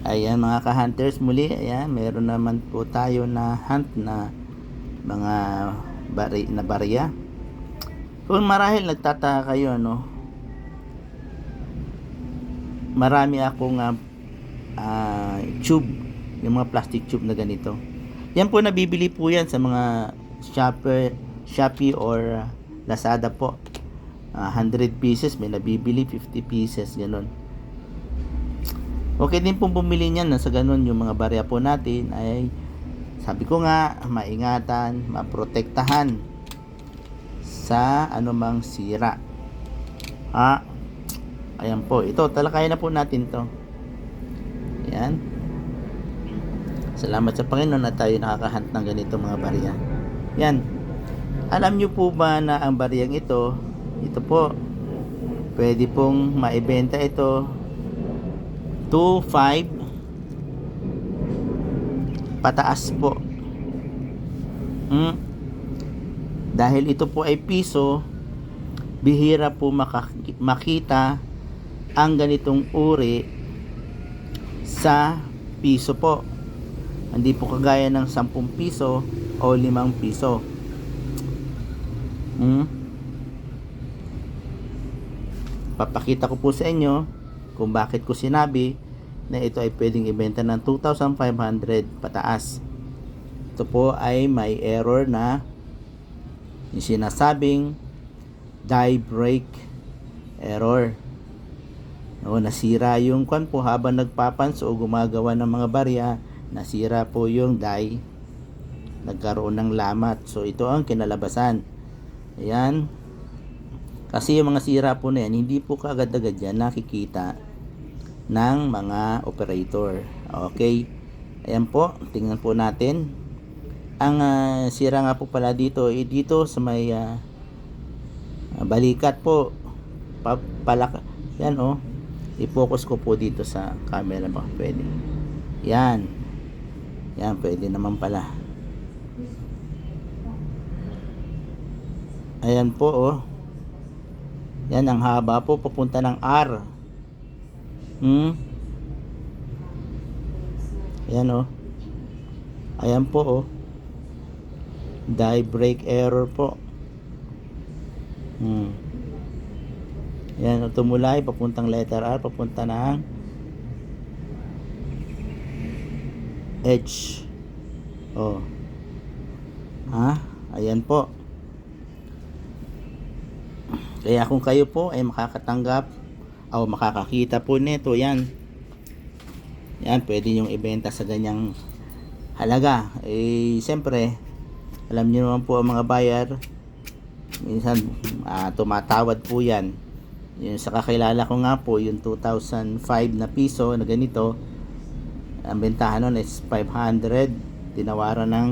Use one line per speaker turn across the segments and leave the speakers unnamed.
Ayan mga ka-hunters muli, ayan, meron naman po tayo na hunt na mga bari, na barya. Kung marahil nagtataka kayo, no, marami akong ah, ah, tube, yung mga plastic tube na ganito. Yan po nabibili po yan sa mga Shopee, Shopee or Lazada po. Ah, 100 pieces, may nabibili 50 pieces, ganun. Okay din pong bumili niyan na sa ganun yung mga barya po natin ay sabi ko nga maingatan, maprotektahan sa anumang sira. Ah, ayan po. Ito, talakayan na po natin to. Ayan. Salamat sa Panginoon na tayo nakakahunt ng ganito mga barya. Yan. Alam nyo po ba na ang baryang ito, ito po, pwede pong maibenta ito 2.5 pataas po. Hmm. Dahil ito po ay piso, bihira po makita ang ganitong uri sa piso po. Hindi po kagaya ng 10 piso o 5 piso. Hmm? Papakita ko po sa inyo kung bakit ko sinabi na ito ay pwedeng ibenta ng 2,500 pataas. Ito po ay may error na yung sinasabing die break error. O, nasira yung kwan po habang nagpapanso o gumagawa ng mga barya, nasira po yung die. Nagkaroon ng lamat. So ito ang kinalabasan. Ayan. Kasi yung mga sira po na yan, hindi po kaagad-agad yan nakikita ng mga operator. Okay. Ayan po, tingnan po natin. Ang ah, sira nga po pala dito, eh, dito sa may ah, balikat po. Pa, palak, yan oh. I-focus ko po dito sa camera ba pwede. Yan. Yan, pwede naman pala. Ayan po oh. Yan ang haba po papunta ng R. Hmm. Ayan oh. Ayan po oh. Die break error po. Hmm. Ayan, oh, tumulay papuntang letter R, papunta ng H. Oh. Ha? Ayan po. Kaya kung kayo po ay makakatanggap o makakakita po nito, yan. Yan, pwede yung ibenta sa ganyang halaga. Eh, siyempre, alam niyo naman po ang mga buyer, minsan ah, tumatawad po yan. Yung sa kakilala ko nga po, yung 2005 na piso na ganito, ang bentahan nun is 500, tinawaran ng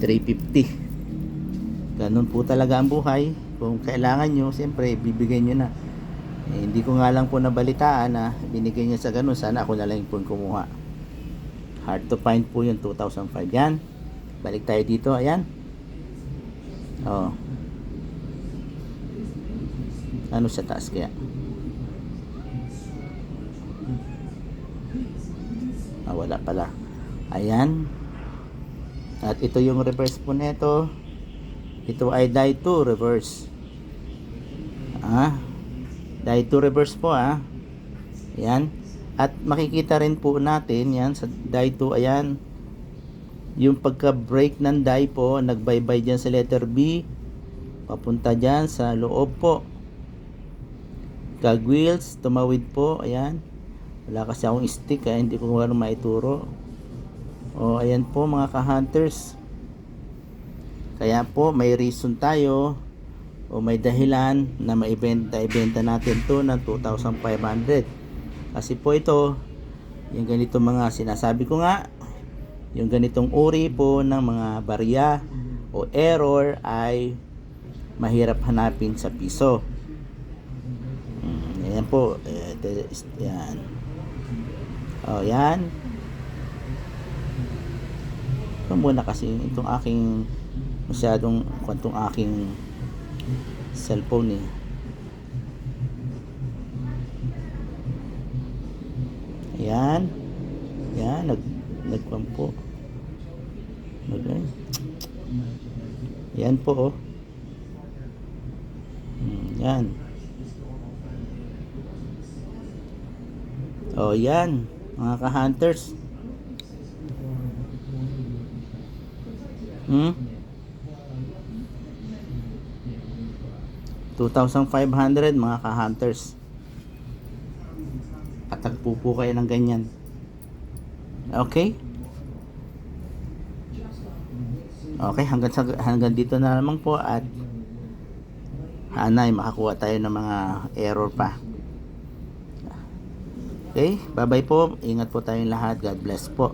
350. Ganun po talaga ang buhay. Kung kailangan nyo, siyempre, bibigyan nyo na. Eh, hindi ko nga lang po nabalitaan na binigay niya sa ganun. Sana ako na lang po kumuha. Hard to find po yung 2005. Yan. Balik tayo dito. Ayan. Oh. Ano sa taas kaya? Ah, wala pala. Ayan. At ito yung reverse po nito. Ito ay die to reverse. Ah. Die to reverse po ah. Ayan. At makikita rin po natin yan sa die to ayan. Yung pagka-break ng die po, nagbaybay dyan sa letter B. Papunta dyan sa loob po. Kagwheels, tumawid po, ayan. Wala kasi akong stick, kaya hindi ko ano maituro. O, ayan po mga ka-hunters. Kaya po, may reason tayo o may dahilan na maibenta-ibenta natin to ng 2,500. Kasi po ito, yung ganito mga sinasabi ko nga, yung ganitong uri po ng mga barya o error ay mahirap hanapin sa piso. Mm, Ayan po. Yan. O, yan. Ito muna kasi itong aking masyadong kwantong aking cellphone eh. Yan. Yan, nag nagpam po. Nag Yan po oh. Hmm, yan. Oh, yan. Mga ka-hunters. Hmm? 2,500 mga ka-hunters. At tagpo po kayo ng ganyan. Okay? Okay, hanggang, sa, hanggang dito na lamang po at hanay makakuha tayo ng mga error pa. Okay, bye-bye po. Ingat po tayong lahat. God bless po.